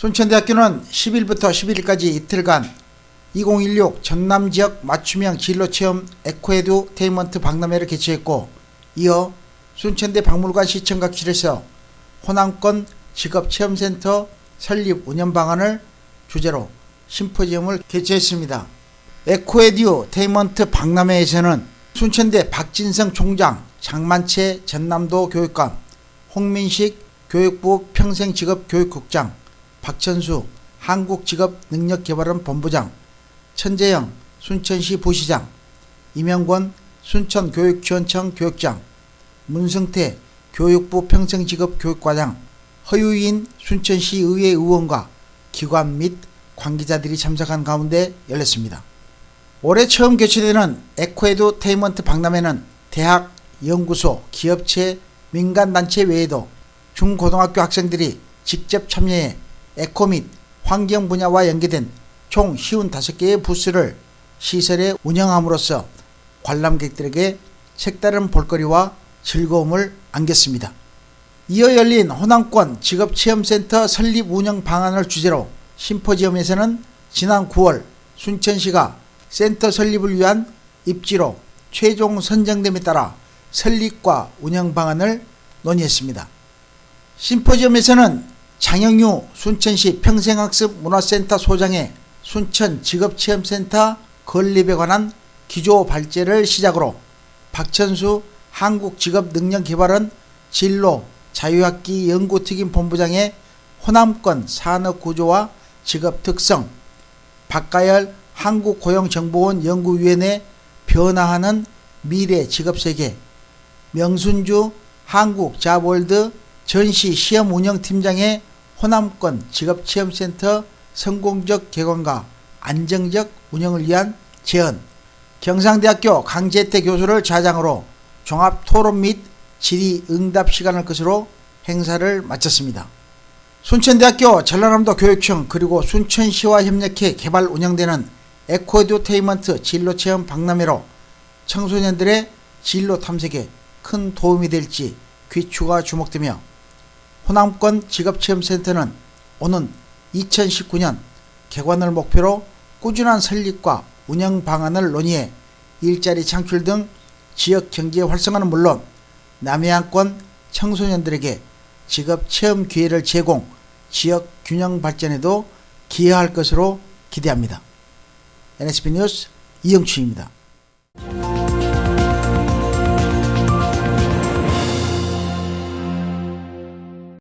순천대학교는 10일부터 11일까지 이틀간 2016 전남 지역 맞춤형 진로 체험 에코에듀테인먼트 박람회를 개최했고 이어 순천대 박물관 시청각실에서 호남권 직업체험센터 설립 운영 방안을 주제로 심포지엄을 개최했습니다. 에코에듀테인먼트 박람회에서는 순천대 박진성 총장, 장만채 전남도 교육감, 홍민식 교육부 평생직업교육국장, 박천수 한국직업능력개발원 본부장, 천재영 순천시 부시장, 이명권 순천교육지원청 교육장, 문성태 교육부 평생직업 교육과장, 허유인 순천시 의회 의원과 기관 및 관계자들이 참석한 가운데 열렸습니다. 올해 처음 개최되는 에코에듀테인먼트 박람회는 대학, 연구소, 기업체, 민간단체 외에도 중고등학교 학생들이 직접 참여해 에코 및 환경 분야와 연계된 총 55개의 부스를 시설에 운영함으로써 관람객들에게 색다른 볼거리와 즐거움을 안겼습니다. 이어 열린 호남권 직업체험센터 설립 운영 방안을 주제로 심포지엄에서는 지난 9월 순천시가 센터 설립을 위한 입지로 최종 선정됨에 따라 설립과 운영 방안을 논의했습니다. 심포지엄에서는 장영유 순천시 평생학습 문화센터 소장의 순천 직업체험센터 건립에 관한 기조 발제를 시작으로 박천수 한국직업능력개발원 진로 자유학기 연구특임 본부장의 호남권 산업구조와 직업특성 박가열 한국고용정보원 연구위원회 변화하는 미래 직업세계 명순주 한국자월드 전시 시험 운영팀장의 호남권 직업체험센터 성공적 개관과 안정적 운영을 위한 제언 경상대학교 강재태 교수를 좌장으로 종합 토론 및 질의 응답 시간을 것으로 행사를 마쳤습니다. 순천대학교 전라남도 교육청 그리고 순천시와 협력해 개발 운영되는 에코에듀테인먼트 진로체험 박람회로 청소년들의 진로 탐색에 큰 도움이 될지 귀추가 주목되며 호남권 직업체험센터는 오는 2019년 개관을 목표로 꾸준한 설립과 운영 방안을 논의해 일자리 창출 등 지역 경제 활성화는 물론 남해안권 청소년들에게 직업 체험 기회를 제공, 지역 균형 발전에도 기여할 것으로 기대합니다. NSB 뉴스 이영추입니다.